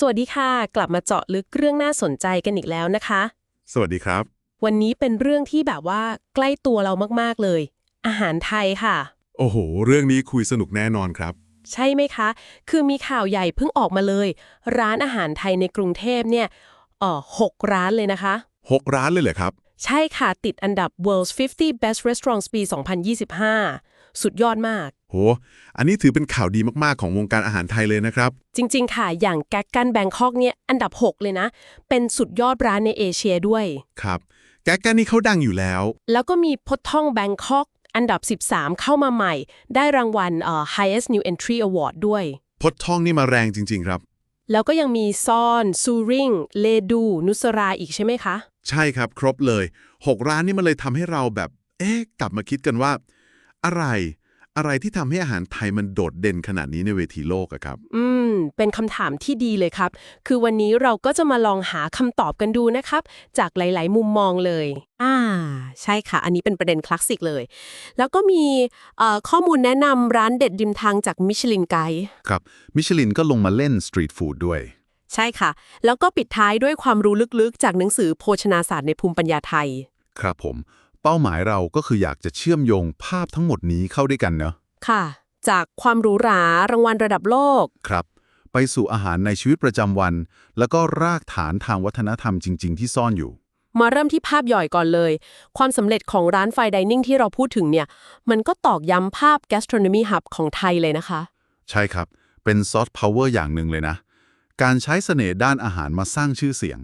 สวัสดีค่ะ กลับมาเจาะลึกเรื่องน่าสนใจกันอีกแล้วนะคะ สวัสดีครับ วันนี้เป็นเรื่องที่แบบว่าใกล้ตัวเรามากๆเลย อาหารไทยค่ะ โอ้โห เรื่องนี้คุยสนุกแน่นอนครับ ใช่ไหมคะ คือมีข่าวใหญ่เพิ่งออกมาเลย ร้านอาหารไทยในกรุงเทพเนี่ยเอ่อหกร้านเลยนะคะ 6 ร้านเลยเหรอครับ ใช่ค่ะติดอันดับ World's 50 Best Restaurants ปี 2025 สุดยอดมาก โห อันนี้ถือเป็นข่าวดีมากๆของวงการอาหารไทยเลยนะครับ จริง ๆ ค่ะ อย่างแก๊กกันแบงคอกเนี่ยอันดับ 6 เลยนะ เป็นสุดยอดร้านในเอเชียด้วย ครับ แก๊กกันนี่เขาดังอยู่แล้ว แล้วก็มีพดท่องแบงคอกอันดับ 13 เข้ามาใหม่ ได้รางวัลเอ่อ Highest New Entry Award ด้วย พดท่องนี่มาแรงจริง ๆ ครับ แล้วก็ยังมีซอนซูริงเลดู นุสราอีกใช่ไหมคะ ใช่ครับ ครบเลย 6 ร้านนี่มันเลยทำให้เราแบบ เอ๊ะ กลับมาคิดกันว่า อะไร อะไรที่ทำให้อาหารไทยมันโดดเด่นขนาดนี้ในเวทีโลกอะครับ อืม เป็นคำถามที่ดีเลยครับ คือวันนี้เราก็จะมาลองหาคำตอบกันดูนะครับ จากหลาย ๆ มุมมองเลย อ่า ใช่ค่ะ อันนี้เป็นประเด็นคลาสสิกเลย แล้วก็มีเอ่อข้อมูลแนะนำร้านเด็ดริมทางจากมิชลินไกด์ครับ มิชลินก็ลงมาเล่นสตรีทฟู้ดด้วย ใช่ค่ะ แล้วก็ปิดท้ายด้วยความรู้ลึกๆ จากหนังสือโภชนาศาสตร์ในภูมิปัญญาไทย ครับผม เป้าหมายเราก็คืออยากจะเชื่อมโยงภาพทั้งหมดนี้เข้าด้วยกันเนาะค่ะ จากความหรูหรารางวัลระดับโลก ครับ ไปสู่อาหารในชีวิตประจำวัน แล้วก็รากฐานทางวัฒนธรรมจริง ๆ ที่ซ่อนอยู่ มาเริ่มที่ภาพย่อยก่อนเลย ความสำเร็จของร้านไฟดิเนิ่งที่เราพูดถึงเนี่ย มันก็ตอกย้ำภาพ gastronomy hub ของไทยเลยนะคะ ใช่ครับ เป็นซอฟต์พาวเวอร์อย่างหนึ่งเลยนะ การใช้เสน่ห์ด้านอาหารมาสร้างชื่อเสียง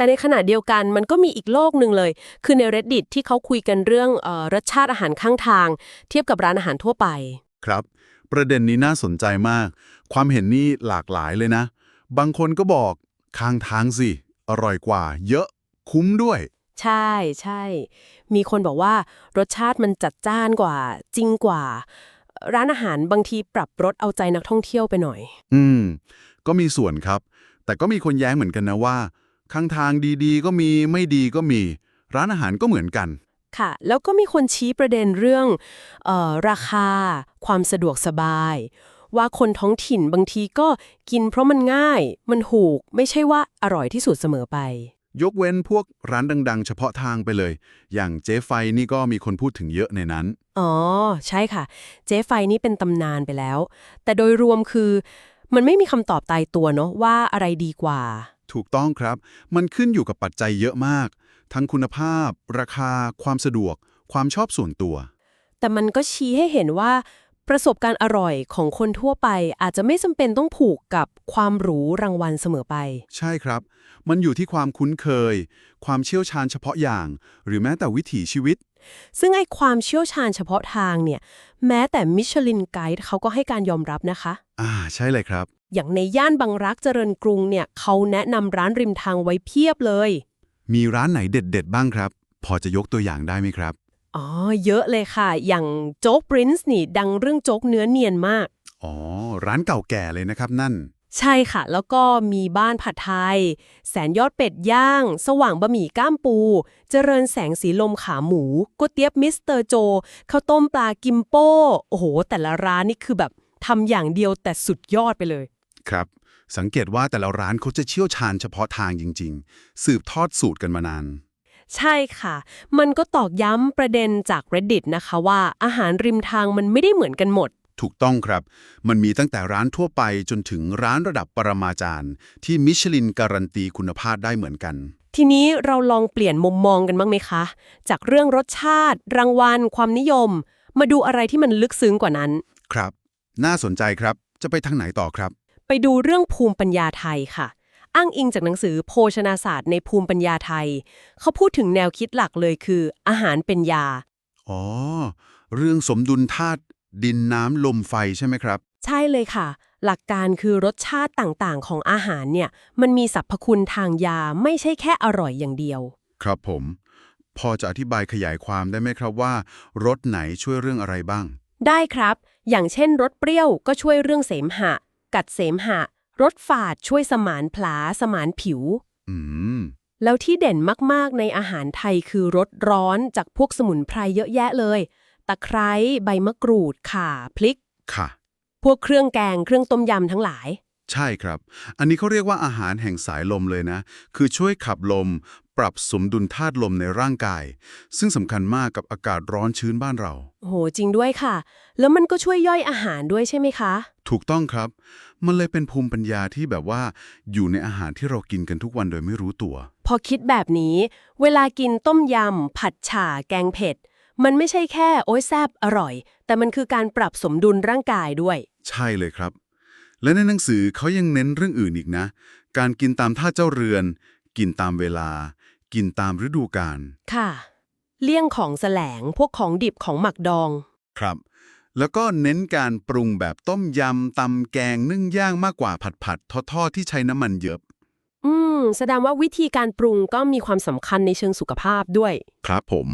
แต่ในขณะเดียวกันมันก็มีอีกโลกหนึ่งเลย คือใน reddit ที่เขาคุยกันเรื่องเออรสชาติอาหารข้างทาง เทียบกับร้านอาหารทั่วไป ครับ ประเด็นนี้น่าสนใจมาก ความเห็นนี่หลากหลายเลยนะ บางคนก็บอกข้างทางสิ อร่อยกว่า เยอะคุ้มด้วย ใช่ใช่ มีคนบอกว่ารสชาติมันจัดจ้านกว่า จริงกว่า ร้านอาหารบางทีปรับรสเอาใจนักท่องเที่ยวไปหน่อย อืม ก็มีส่วนครับ แต่ก็มีคนแย้งเหมือนกันนะว่า ข้างทางดีๆ ก็มีไม่ดีก็มี ร้านอาหารก็เหมือนกัน ค่ะ แล้วก็มีคนชี้ประเด็นเรื่องเออราคา ความสะดวกสบาย ว่าคนท้องถิ่นบางทีก็กินเพราะมันง่าย มันถูก ไม่ใช่ว่าอร่อยที่สุดเสมอไป ยกเว้นพวกร้านดัง ๆ เฉพาะทางไปเลย อย่างเจ๊ไฟนี่ก็มีคนพูดถึงเยอะในนั้น อ๋อ ใช่ค่ะ เจ๊ไฟนี่เป็นตำนานไปแล้ว แต่โดยรวมคือ มันไม่มีคำตอบตายตัวเนาะว่าอะไรดีกว่า ถูกต้องครับ มันขึ้นอยู่กับปัจจัยเยอะมาก ทั้งคุณภาพ ราคา ความสะดวก ความชอบส่วนตัว แต่มันก็ชี้ให้เห็นว่า ประสบการณ์อร่อยของคนทั่วไป อาจจะไม่จำเป็นต้องผูกกับความหรูรางวัลเสมอไป ใช่ครับ มันอยู่ที่ความคุ้นเคย ความเชี่ยวชาญเฉพาะอย่าง หรือแม้แต่วิถีชีวิต ซึ่งไอ้ความเชี่ยวชาญเฉพาะทางเนี่ย แม้แต่มิชลินไกด์เขาก็ให้การยอมรับนะคะ อ่า ใช่เลยครับ อย่างในย่านบางรักเจริญกรุงเนี่ยเขาแนะนำร้านริมทางไว้เพียบเลย มีร้านไหนเด็ด ๆ บ้างครับ พอจะยกตัวอย่างได้ไหมครับ อ๋อ เยอะเลยค่ะ อย่างโจ๊กปรินซ์นี่ ดังเรื่องโจ๊กเนื้อเนียนมาก อ๋อ ร้านเก่าแก่เลยนะครับนั่น ใช่ค่ะ แล้วก็มีบ้านผัดไทย แสนยอดเป็ดย่าง สว่างบะหมี่ก้ามปู เจริญแสงสีลมขาหมูก๋วยเตี๋ยบมิสเตอร์โจข้าวต้มปลากิมโป้ โอ้โห แต่ละร้านนี่คือแบบทำอย่างเดียวแต่สุดยอดไปเลย ครับ สังเกตว่าแต่ละร้านเขาจะเชี่ยวชาญเฉพาะทางจริง ๆ สืบทอดสูตรกันมานาน ใช่ค่ะ มันก็ตอกย้ำประเด็นจาก reddit นะคะว่าอาหารริมทางมันไม่ได้เหมือนกันหมด ถูกต้องครับ มันมีตั้งแต่ร้านทั่วไปจนถึงร้านระดับปรมาจารย์ ที่มิชลินการันตีคุณภาพได้เหมือนกันทีนี้เราลองเปลี่ยนมุมมองกันบ้างไหมคะ จากเรื่องรสชาติ รางวัล ความนิยม มาดูอะไรที่มันลึกซึ้งกว่านั้น ครับ น่าสนใจครับ จะไปทางไหนต่อครับ ไปดูเรื่องภูมิปัญญาไทยค่ะ อ้างอิงจากหนังสือโภชนาศาสตร์ในภูมิปัญญาไทย เขาพูดถึงแนวคิดหลักเลยคือ อาหารเป็นยา อ๋อ เรื่องสมดุลธาตุดินน้ำลมไฟใช่ไหมครับ ใช่เลยค่ะ หลักการคือรสชาติต่างๆ ของอาหารเนี่ย มันมีสรรพคุณทางยาไม่ใช่แค่อร่อยอย่างเดียว ครับผม พอจะอธิบายขยายความได้ไหมครับว่ารสไหนช่วยเรื่องอะไรบ้าง ได้ครับ อย่างเช่นรสเปรี้ยวก็ช่วยเรื่องเสมหะ กัดเสมหะ รสฝาดช่วยสมานผลาสมานผิว อืม แล้วที่เด่นมากๆในอาหารไทยคือรสร้อนจากพวกสมุนไพรเยอะแยะเลย ตะไคร้ใบมะกรูด ข่าพริก ค่ะ พวกเครื่องแกงเครื่องต้มยำทั้งหลาย ใช่ครับ อันนี้เขาเรียกว่าอาหารแห่งสายลมเลยนะ คือช่วยขับลม ปรับสมดุลธาตุลมในร่างกาย ซึ่งสำคัญมากกับอากาศร้อนชื้นบ้านเรา โห จริงด้วยค่ะ แล้วมันก็ช่วยย่อยอาหารด้วยใช่ไหมคะ ถูกต้องครับ มันเลยเป็นภูมิปัญญาที่แบบว่าอยู่ในอาหารที่เรากินกันทุกวันโดยไม่รู้ตัว พอคิดแบบนี้ เวลากินต้มยำ ผัดฉ่า แกงเผ็ด มันไม่ใช่แค่โอ้ยแซบอร่อย แต่มันคือการปรับสมดุลร่างกายด้วย ใช่เลยครับ และในหนังสือเขายังเน้นเรื่องอื่นอีกนะ การกินตามท่าเจ้าเรือน กินตามเวลา กินตามฤดูกาลค่ะ เลี่ยงของแสลงพวกของดิบของหมักดอง ครับ แล้วก็เน้นการปรุงแบบต้มยำตำแกงนึ่งย่างมากกว่าผัดผัดๆทอดๆที่ใช้น้ำมันเยอะอืม แสดงว่าวิธีการปรุงก็มีความสำคัญในเชิงสุขภาพด้วย ครับผม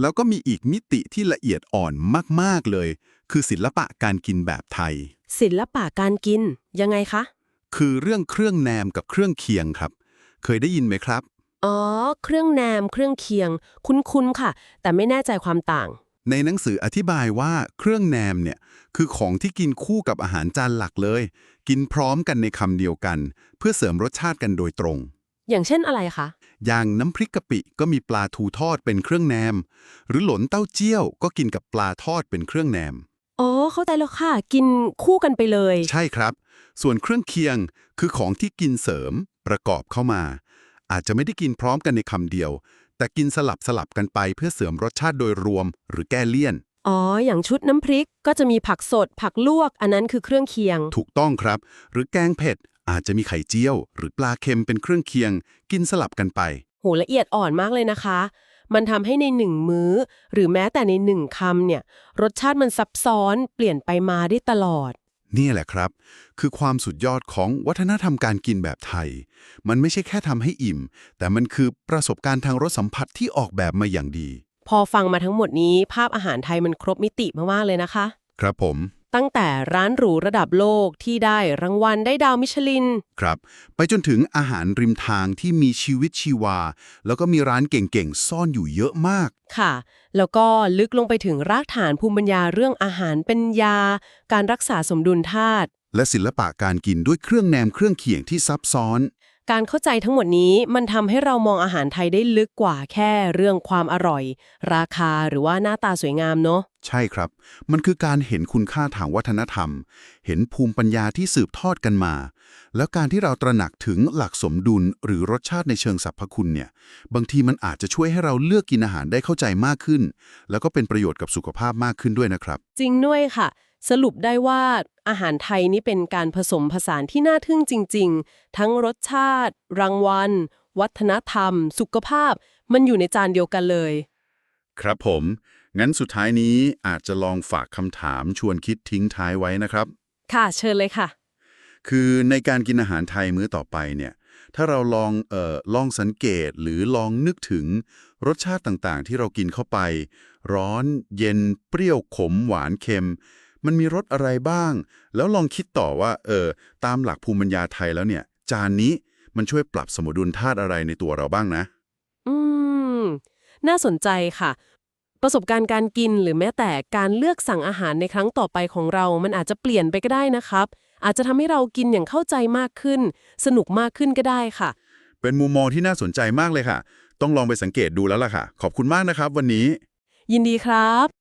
แล้วก็มีอีกมิติที่ละเอียดอ่อนมากๆเลย คือศิลปะการกินแบบไทย ศิลปะการกิน ยังไงคะ คือเรื่องเครื่องแนมกับเครื่องเคียงครับ เคยได้ยินไหมครับ อ๋อ เครื่องแนมเครื่องเคียง คุ้นๆค่ะ แต่ไม่แน่ใจความต่าง ในหนังสืออธิบายว่าเครื่องแนมเนี่ยคือของที่กินคู่กับอาหารจานหลักเลย กินพร้อมกันในคำเดียวกัน เพื่อเสริมรสชาติกันโดยตรง อย่างเช่นอะไรคะ อย่างน้ำพริกกะปิก็มีปลาทูทอดเป็นเครื่องแนม หรือหลนเต้าเจี้ยวก็กินกับปลาทอดเป็นเครื่องแนมอ๋อ เข้าใจแล้วค่ะ กินคู่กันไปเลย ใช่ครับ ส่วนเครื่องเคียงคือของที่กินเสริมประกอบเข้ามา อาจจะไม่ได้กินพร้อมกันในคำเดียว แต่กินสลับสลับกันไปเพื่อเสริมรสชาติโดยรวม หรือแก้เลี่ยน อ๋อ อย่างชุดน้ำพริกก็จะมีผักสด ผักลวก อันนั้นคือเครื่องเคียง ถูกต้องครับ หรือแกงเผ็ด อาจจะมีไข่เจียว หรือปลาเค็มเป็นเครื่องเคียง กินสลับกันไปโหละเอียดอ่อนมากเลยนะคะ มันทำให้ในหนึ่งมื้อ หรือแม้แต่ในหนึ่งคำเนี่ย รสชาติมันซับซ้อน เปลี่ยนไปมาได้ตลอด นี่แหละครับ คือความสุดยอดของวัฒนธรรมการกินแบบไทย มันไม่ใช่แค่ทำให้อิ่ม แต่มันคือประสบการณ์ทางรสสัมผัสที่ออกแบบมาอย่างดี พอฟังมาทั้งหมดนี้ภาพอาหารไทยมันครบมิติมากๆเลยนะคะ ครับผม ตั้งแต่ร้านหรูระดับโลกที่ได้รางวัลได้ดาวมิชลิน ครับ ไปจนถึงอาหารริมทางที่มีชีวิตชีวา แล้วก็มีร้านเก่งๆ ซ่อนอยู่เยอะมาก ค่ะ แล้วก็ลึกลงไปถึงรากฐานภูมิปัญญาเรื่องอาหารเป็นยา การรักษาสมดุลธาตุและศิลปะการกินด้วยเครื่องแนมเครื่องเคียงที่ซับซ้อน การเข้าใจทั้งหมดนี้มันทำให้เรามองอาหารไทยได้ลึกกว่าแค่เรื่องความอร่อย ราคาหรือว่าหน้าตาสวยงามเนาะใช่ครับ มันคือการเห็นคุณค่าทางวัฒนธรรม เห็นภูมิปัญญาที่สืบทอดกันมา แล้วการที่เราตระหนักถึงหลักสมดุลหรือรสชาติในเชิงสรรพคุณเนี่ย บางทีมันอาจจะช่วยให้เราเลือกกินอาหารได้เข้าใจมากขึ้น แล้วก็เป็นประโยชน์กับสุขภาพมากขึ้นด้วยนะครับ จริงด้วยค่ะ สรุปได้ว่าอาหารไทยนี่เป็นการผสมผสานที่น่าทึ่งจริง ๆ ทั้งรสชาติ รางวัล วัฒนธรรม สุขภาพ มันอยู่ในจานเดียวกันเลย ครับผม งั้นสุดท้ายนี้อาจจะลองฝากคำถามชวนคิดทิ้งท้ายไว้นะครับ ค่ะเชิญเลยค่ะ คือในการกินอาหารไทยมื้อต่อไปเนี่ยถ้าเราลองเอ่อลองสังเกตหรือลองนึกถึงรสชาติต่างๆ ที่เรากินเข้าไป ร้อน เย็น เปรี้ยวขมหวานเค็ม มันมีรสอะไรบ้าง แล้วลองคิดต่อว่าเออตามหลักภูมิปัญญาไทยแล้วเนี่ย จานนี้มันช่วยปรับสมดุลธาตุอะไรในตัวเราบ้างนะ อืม น่าสนใจค่ะ ประสบการณ์การกินหรือแม้แต่การเลือกสั่งอาหารในครั้งต่อไปของเรา มันอาจจะเปลี่ยนไปก็ได้นะครับ อาจจะทำให้เรากินอย่างเข้าใจมากขึ้น สนุกมากขึ้นก็ได้ค่ะ เป็นมุมมองที่น่าสนใจมากเลยค่ะ ต้องลองไปสังเกตดูแล้วล่ะค่ะ ขอบคุณมากนะครับ วันนี้ ยินดีครับ